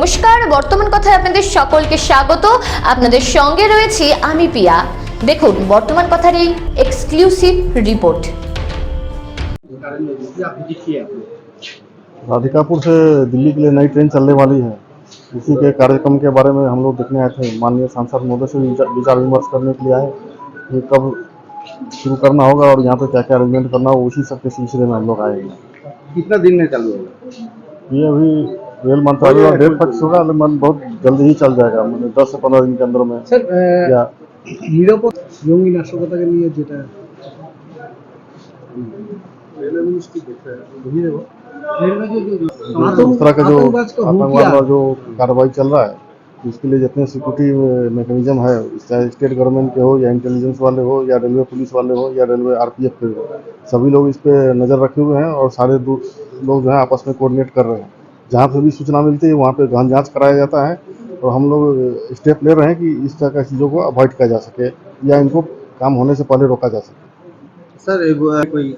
নমস্কার বর্তমান কথায় আপনাদের সকলকে স্বাগত আপনাদের সঙ্গে রয়েছি আমি পিয়া দেখুন বর্তমান কথার এই এক্সক্লুসিভ রিপোর্ট राधिकापुर से दिल्ली के लिए नई ट्रेन चलने वाली है इसी के कार्यक्रम के बारे में हम लोग देखने आए थे माननीय सांसद महोदय से विचार विचार विमर्श करने के लिए आए ये कब शुरू करना होगा और यहाँ पे क्या क्या अरेंजमेंट करना होगा उसी सब के सिलसिले में हम लोग आए हैं कितना दिन में चालू होगा ये अभी रेल मंत्रालय का डेट फिक्स होगा लेकिन बहुत जल्दी ही चल जाएगा मतलब दस से पंद्रह दिन के अंदर में স্যার या নিরাপদ জঙ্গি নাশকতাকে নিয়ে যেটা इस तरह का जो आतंकवाद का आतंकवाद हुकिया। वाला जो कार्रवाई चल रहा है इसके लिए जितने सिक्योरिटी मैकेनिज्म है चाहे स्टेट गवर्नमेंट के हो या इंटेलिजेंस वाले हो या रेलवे पुलिस वाले हो या रेलवे आरपीएफ के हो सभी लोग इस पे नज़र रखे हुए हैं और सारे दू- लोग जो है आपस में कोऑर्डिनेट कर रहे हैं जहाँ पे भी सूचना मिलती है वहाँ पे गहन जाँच कराया जाता है और हम लोग स्टेप ले रहे हैं कि इस तरह की चीज़ों को अवॉइड किया जा सके या इनको काम होने से पहले रोका जा सके। सर कोई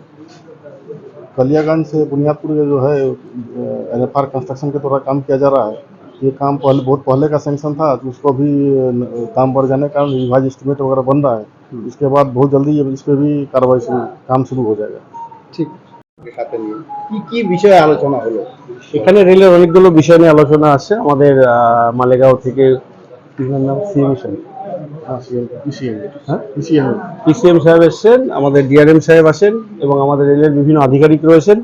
कलियागंज से बुनियादपुर जो है एन एफ़ आर कंस्ट्रक्शन के द्वारा काम किया जा रहा है। ये काम पहले बहुत पहले का सेंक्शन था तो उसको भी काम बढ़ जाने के कारण रिवाइज एस्टिमेट वगैरह बन रहा है। इसके बाद बहुत जल्दी इस पर भी कार्रवाई शुरू काम शुरू हो जाएगा। ঠিক কি কি বিষয়ে আলোচনা হলো? এখানে রেলের অনেকগুলো বিষয় নিয়ে আলোচনা আছে। আমাদের মালেগাঁও থেকে হ্যাঁ, হ্যাঁ? আমাদের ডিআরএম সাহেব আসেন এবং আমাদের রেলের বিভিন্ন আধিকারিক রয়েছেন।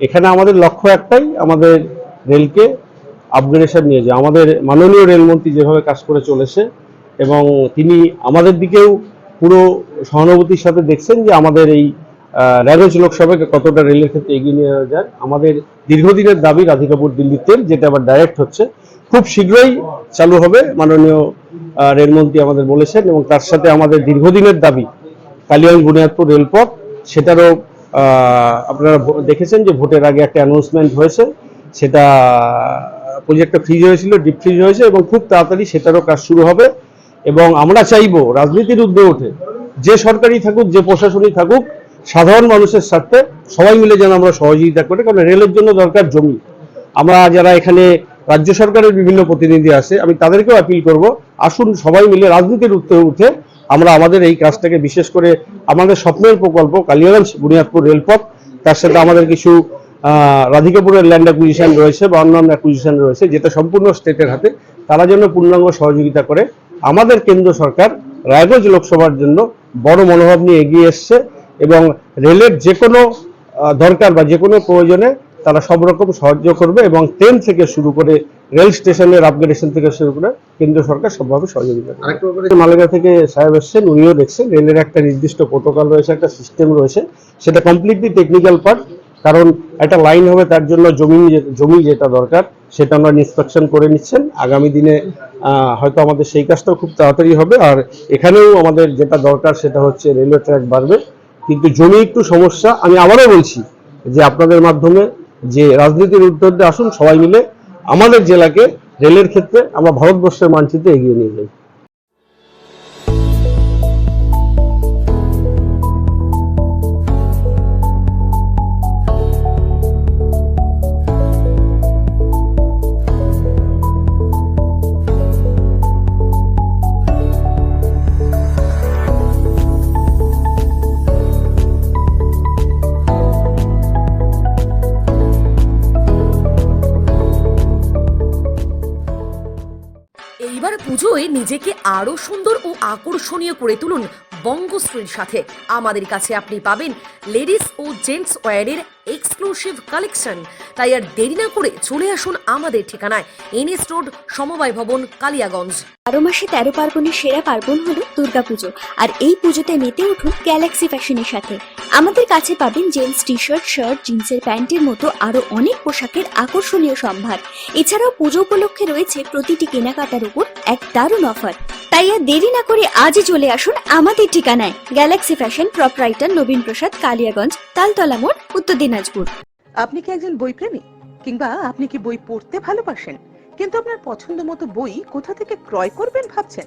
এখানে আমাদের লক্ষ্য একটাই আমাদের রেলকে আপগ্রেডেশন নিয়ে যায় আমাদের মাননীয় রেলমন্ত্রী যেভাবে কাজ করে চলেছে এবং তিনি আমাদের দিকেও পুরো সহানুভূতির সাথে দেখছেন যে আমাদের এই র্যাগজ লোকসভাকে কতটা রেলের ক্ষেত্রে এগিয়ে নিয়ে যায়, আমাদের দীর্ঘদিনের দাবি রাধিকাপুর দিল্লি তেল, যেটা আবার ডাইরেক্ট হচ্ছে, খুব শীঘ্রই চালু হবে, মাননীয় রেলমন্ত্রী আমাদের বলেছেন এবং তার সাথে আমাদের দীর্ঘদিনের দাবি, কালিয়াগঞ্জ বুনিয়াদপুর রেলপথ, সেটারও আপনারা দেখেছেন যে ভোটের আগে একটা অ্যানাউন্সমেন্ট হয়েছে, সেটা প্রজেক্টটা ফ্রিজ হয়েছিল ডিপ ফ্রিজ হয়েছে এবং খুব তাড়াতাড়ি সেটারও কাজ শুরু হবে এবং আমরা চাইব রাজনীতির ঊর্ধ্বে ওঠে যে সরকারি থাকুক, যে প্রশাসনই থাকুক সাধারণ মানুষের স্বার্থে সবাই মিলে যেন আমরা সহযোগিতা করি, কারণ রেলের জন্য দরকার জমি। আমরা যারা এখানে রাজ্য সরকারের বিভিন্ন প্রতিনিধি আছে আমি তাদেরকেও আপিল করব, আসুন সবাই মিলে রাজনীতির উঠতে উঠে আমরা আমাদের এই কাজটাকে বিশেষ করে আমাদের স্বপ্নের প্রকল্প, কালিয়াগঞ্জ বুনিয়াদপুর রেলপথ, তার সাথে আমাদের কিছু রাধিকাপুরের ল্যান্ড অ্যাকুইজিশন রয়েছে বা অন্যান্য অ্যাকুইজিশন রয়েছে, যেটা সম্পূর্ণ স্টেটের হাতে, তারা যেন পূর্ণাঙ্গ সহযোগিতা করে। আমাদের কেন্দ্র সরকার রায়গঞ্জ লোকসভার জন্য বড় মনোভাব নিয়ে এগিয়ে এসছে। এবং রেলের যে কোনো দরকার বা যে কোনো প্রয়োজনে তারা সব রকম সাহায্য করবে এবং ট্রেন থেকে শুরু করে রেল স্টেশনের আপগ্রেডেশন থেকে শুরু করে কেন্দ্র সরকার সবভাবে সহযোগিতা করবে। মালেগা থেকে সাহেব এসছেন উনিও দেখছেন রেলের একটা নির্দিষ্ট প্রোটোকল রয়েছে একটা সিস্টেম রয়েছে। সেটা কমপ্লিটলি টেকনিক্যাল পার্ট কারণ একটা লাইন হবে তার জন্য জমি জমি যেটা দরকার সেটা আমরা ইন্সপেকশন করে নিচ্ছেন। আগামী দিনে আহ, হয়তো আমাদের সেই কাজটাও খুব তাড়াতাড়ি হবে। আর এখানেও আমাদের যেটা দরকার সেটা হচ্ছে রেলওয়ে ট্র্যাক বাড়বে। কিন্তু জমি একটু সমস্যা, আমি আবারও বলছি যে আপনাদের মাধ্যমে যে রাজনীতির উদ্যোগে আসুন সবাই মিলে আমাদের জেলাকে রেলের ক্ষেত্রে আমরা ভারতবর্ষের মানচিত্রে এগিয়ে নিয়ে যাই। পুজোয় নিজেকে আরও সুন্দর ও আকর্ষণীয় করে তুলুন বঙ্গশ্রীর সাথে। আমাদের কাছে আপনি পাবেন লেডিস ও জেন্টস ওয়্যারের এক্সক্লুসিভ কালেকশন। তাই আর দেরি না করে চলে আসুন আমাদের ঠিকানায়, এনএস রোড, সমবায় ভবন, কালিয়াগঞ্জ। বারো মাসে তেরো পার্বণের সেরা পার্বণ হলো দুর্গাপুজো আর এই পুজোতে মেতে উঠুন গ্যালাক্সি ফ্যাশনের সাথে। আমাদের কাছে পাবেন জেন্টস টি শার্ট শার্ট জিন্সের প্যান্টের মতো আরও অনেক পোশাকের আকর্ষণীয় সম্ভার। এছাড়াও পুজো উপলক্ষে রয়েছে প্রতিটি কেনাকাটার উপর এক দারুণ অফার। তাই আর দেরি না করে আজই চলে আসুন আমাদের ঠিকানায় galaxy fashion proprietor Nabin Prasad Kaliaganj Taltala মোড় উত্তর দিনাজপুর আপনি কি একজন বই বইপ্রেমী? কিংবা আপনি কি বই পড়তে ভালোবাসেন? কিন্তু আপনার পছন্দ মতো বই কোথা থেকে ক্রয় করবেন ভাবছেন?